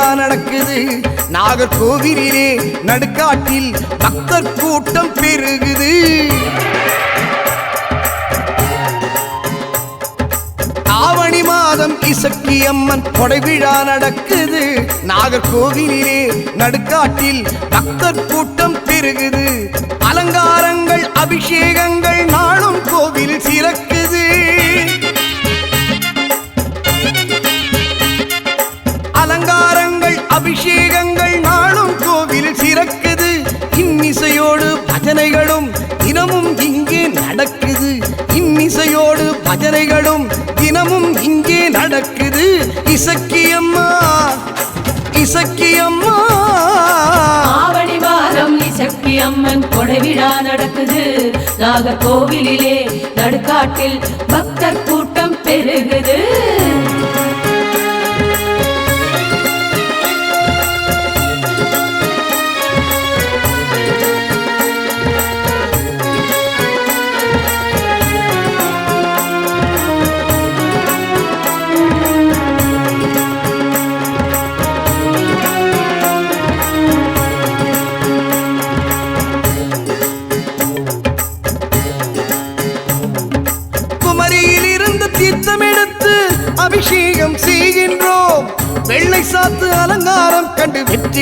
கொடைவிழா நடக்குது. நாகர்கோவிலே நடுக்காட்டில் பக்தர் கூட்டம் பெருகுது. ஆவணி மாதம் இசக்கி அம்மன் கொடைவிழா நடக்குது. நாகர்கோவிலே நடுக்காட்டில் பக்தர் கூட்டம் பெருகுது. அலங்காரங்கள் அபிஷேகங்கள் நாளும் கோவில் சிறக்குது. நடக்குது நாகர்கோவிலிலே நடுக்காட்டில் பக்தர் கூட்டம் பெருகுது.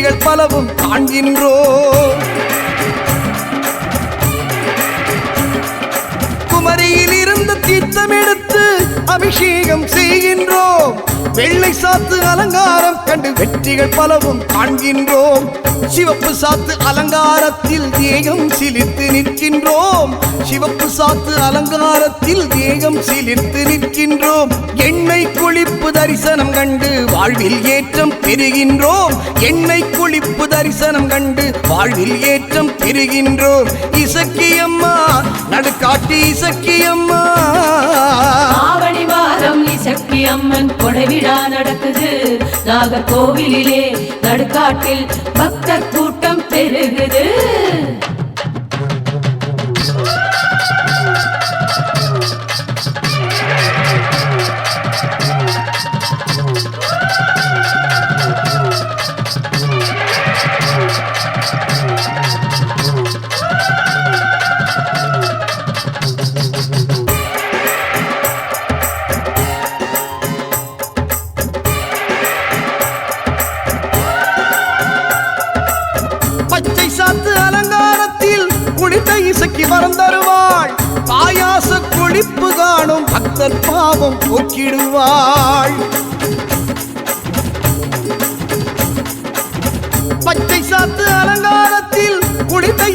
கண்டு பலவும் காண்கின்றோம். அபிஷேகம் செய்கின்றோம். வெள்ளை சாத்து அலங்காரம் கண்டு வெற்றிகள் பலவும் காண்கின்றோம். சிவப்பு சாத்து அலங்காரத்தில் தேகம் சிலித்து நிற்கின்றோம். சிவப்பு சாத்து அலங்காரத்தில் தேகம் சிலித்து நிற்கின்றோம். எண்ணெய் குளிப்பு தரிசனம் கண்டு வாழ்வில் ஏற்றம் பெறுகின்றோம். எண்ணெய் குளிப்பு தரிசனம் கண்டு வாழ்வில் ஏற்றம் பெறுகின்றோம். இசக்கியம்மா நடுக்காட்டி இசக்கியம்மா. ஆவணி மாதம் இசக்கி அம்மன் கொடைவிழா நடக்குது. நாகர்கோவிலிலே நடுக்காட்டில் பக்தர் கூட்டம் பெருகுது. வாழ் பச்சை சாத்து அலங்கா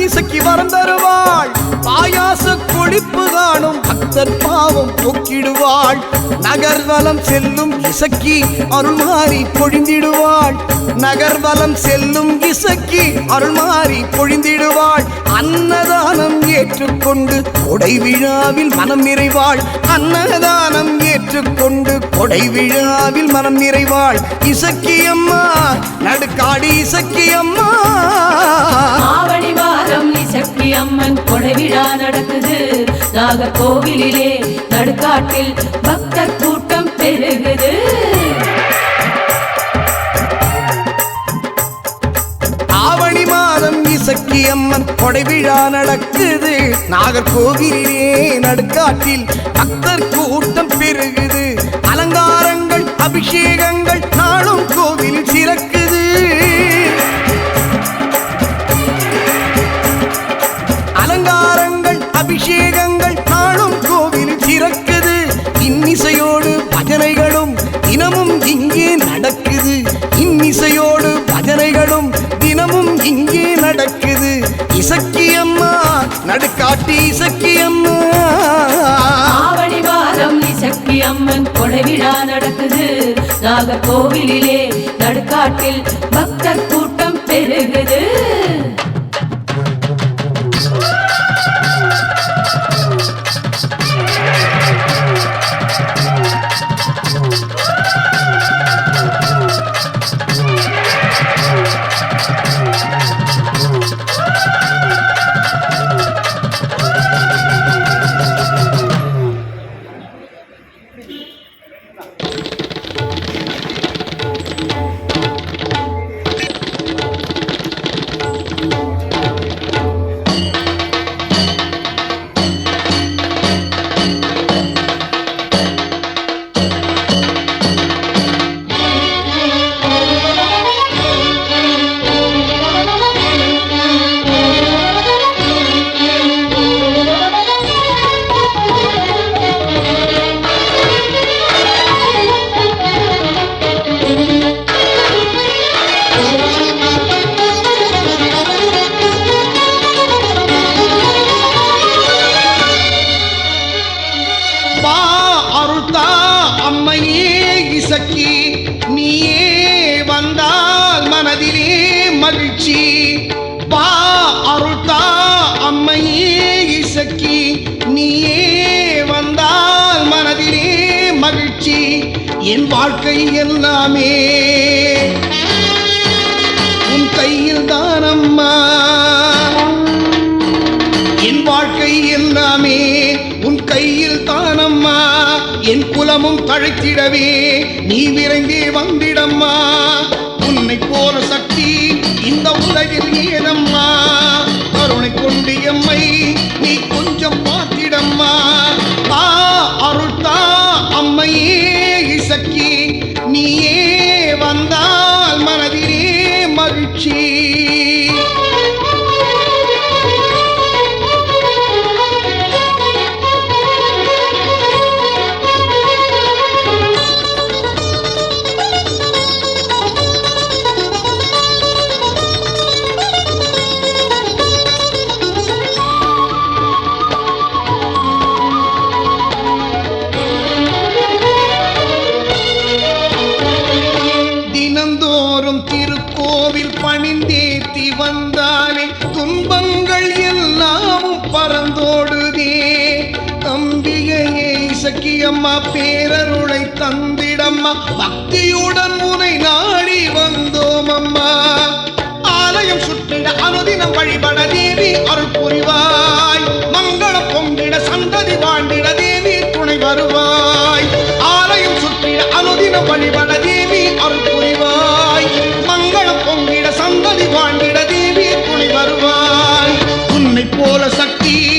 ஈசக்கி வரம் தருவாள். பாயாச குளிப்பு காணும் பக்தர் பாவம் போக்கிடுவாள். நகர்வலம் செல்லும் இசக்கி அருள்மாறி பொழிந்திடுவாள். நகர்வலம் செல்லும் இசக்கி அருள்மாறி பொழிந்திடுவாள். அன்னதானம் ஏற்றுக்கொண்டு கொடை விழாவில் மனம் நிறைவாள். அன்னதானம் ஏற்றுக்கொண்டு கொடை விழாவில் மனம் நிறைவாள். இசக்கியம்மா நடுக்காடி இசக்கியம்மா. ஆவணி நாகர்கோவிலிலே நடுக்காட்டில் பக்தர் கூட்டம் பெருகுது. ஆவணி மாதம் இசக்கி அம்மன் கொடை விழா நடக்குது. நாகர்கோவிலே நடுக்காட்டில் பக்தர் கூட்டம் பெருகுது. அலங்காரங்கள் அபிஷேகங்கள் நாகர்கோவிலிலே நடுக்காட்டில் என் வாழ்க்கை எல்லாமே உன் கையில் தானம்மா. என் வாழ்க்கை எல்லாமே உன் கையில் தானம்மா. என் குலமும் தழைத்திடவே நீ விரைந்தே வந்திடம்மா. உன்னை போல சக்தி இந்த உலகில் பறந்தோடுதே அம்பிகையே சக்கியம்மா பேரருளை தந்திடம்மா. பக்தியுடன் உனை நாடி வந்தோம் அம்மா ஆலயம் சுற்றிட அனுதினம் வழிபட தேவி அருள் புரிவாய். மங்கள பொங்கிட சந்ததி வாழ்ந்திட தேவி துணை வருவாய். ஆலயம் சுற்றிட அனுதினம் வழிபட சக்தி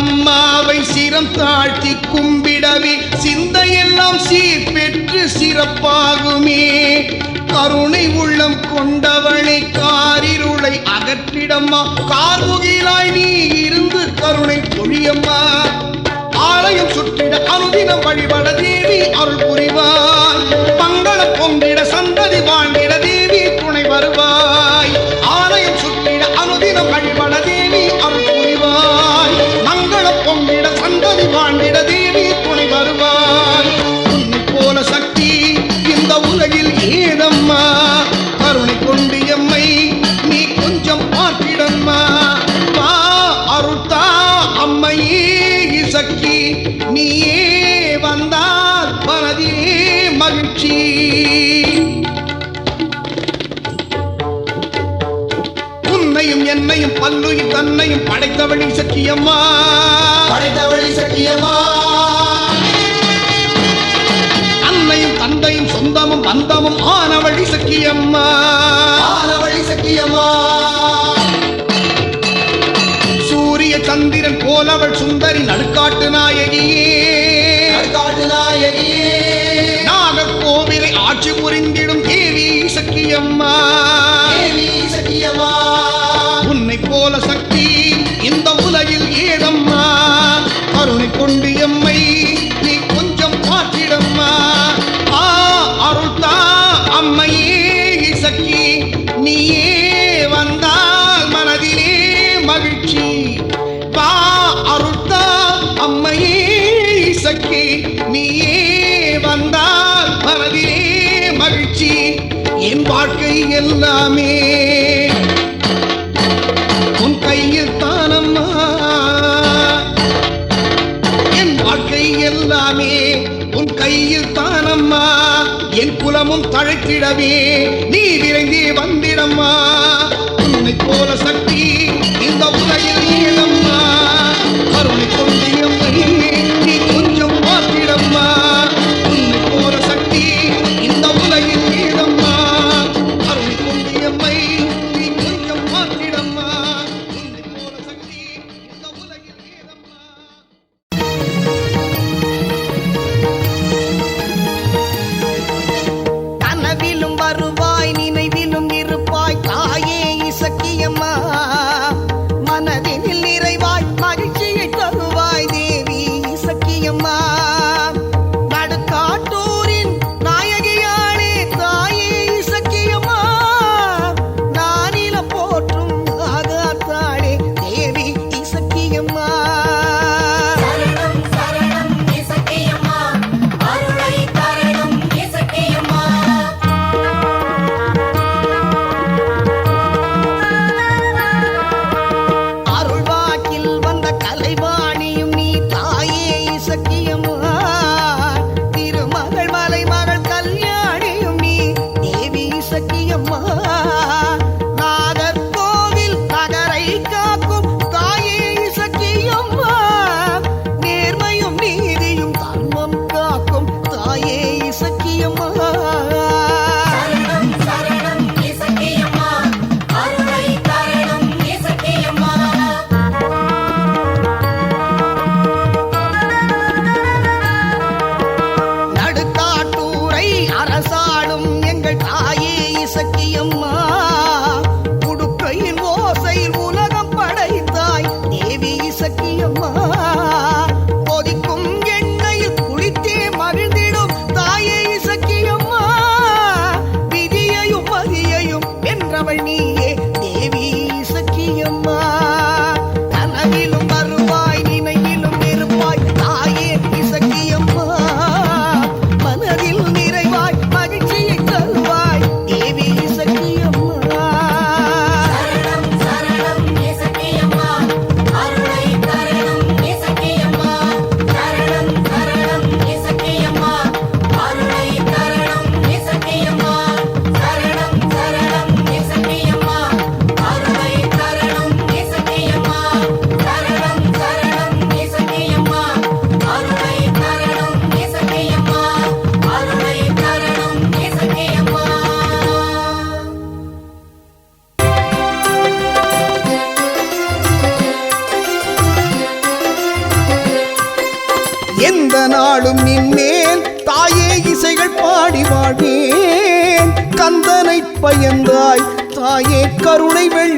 அம்மாவை சிரம் தாழ்த்தி கும்பிடவே சிந்தையெல்லாம் சீர் பெற்று சிறப்பாகுமே. கருணை உள்ளம் கொண்டவளை காரிருளை அகற்றிடம்மா. கார்முகிலாய் நீ இருந்து கருணை பொழியம்மா. ஆலயம் சுற்றிட அனுதினம் வழிபட தேவி அருள் புரிவார். மங்கள கொண்டிட நீயே வந்தால் மனதிலே மகிழ்ச்சி. உன்னையும் என்னையும் பல்லுயிர் தன்னையும் படைத்தவழி சக்கியம்மா படைத்தவழி சக்கியம்மா அன்னையும் தந்தையும் சொந்தமும் பந்தமும் ஆனவழி சக்கியம்மா ஆனவழி சக்கியம்மா சந்திரன் போலவள் சுந்தரி நடுக்காட்டு நாயகியே. காட்டு நாயகியே. நாகர்கோவிலை ஆட்சி புரிந்திடும் தேவி சக்கியம்மா. தேவி சக்கியம்மா. உன்னை போல சக்தி வாழ்க்கை எல்லாமே. உன் கையில் தானம்மா. என் வாழ்க்கை எல்லாமே உன் கையில் தானம்மா. என் குலமும் தழைத்திடவே நீ விரைந்தே வந்திடம்மா. உன்னை போல சக்தி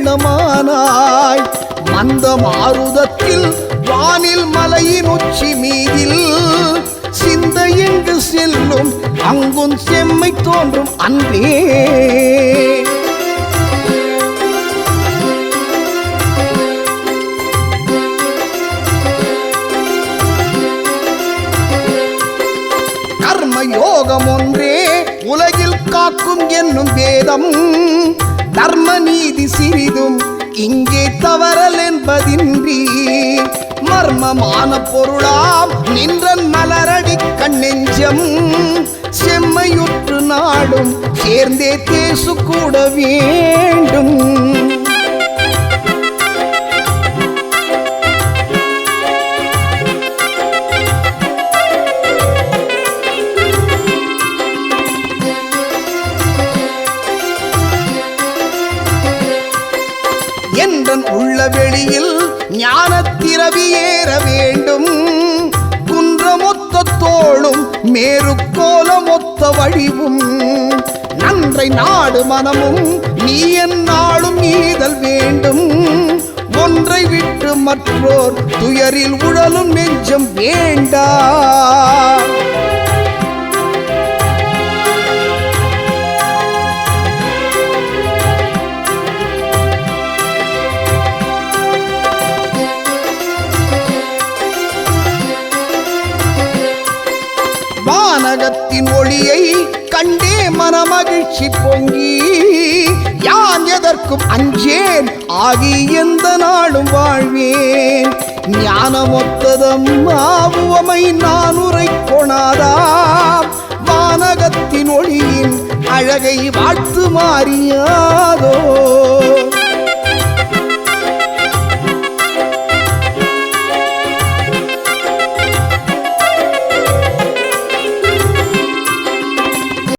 கருணை மந்த மாருதத்தில் வானில் மலையின் உச்சி மீதில் சிந்த எங்கு செல்லும்? அங்கும் செம்மை தோன்றும் அன்பே. கர்ம யோகம் ஒன்றே உலகில் காக்கும் என்னும் வேதம். தர்ம நீதி சிறிதும் இங்கே தவறல் என்பதின்றி மர்மமான பொருளாம் நின்றன் மலரடி கண்ணெஞ்சம் செம்மையுற்று நாடும் சேர்ந்தே தேசு கூட வேண்டும். வடிவும் நன்றை நாடு மனமும் நீ என் நாளும் ஈதல் வேண்டும். ஒன்றை விட்டு மற்றோர் துயரில் உழலும் நெஞ்சம் வேண்டா. கண்டே மனமகிழ்ச்சி பொங்கி. யான் எதற்கும் அஞ்சேன் ஆகி எந்த நாளும் வாழ்வேன். ஞானமொத்ததம் ஆவுவமை நான் உரை கொணாதாம் வானகத்தின் ஒளியின் அழகை வாழ்த்து மாறியாதோ?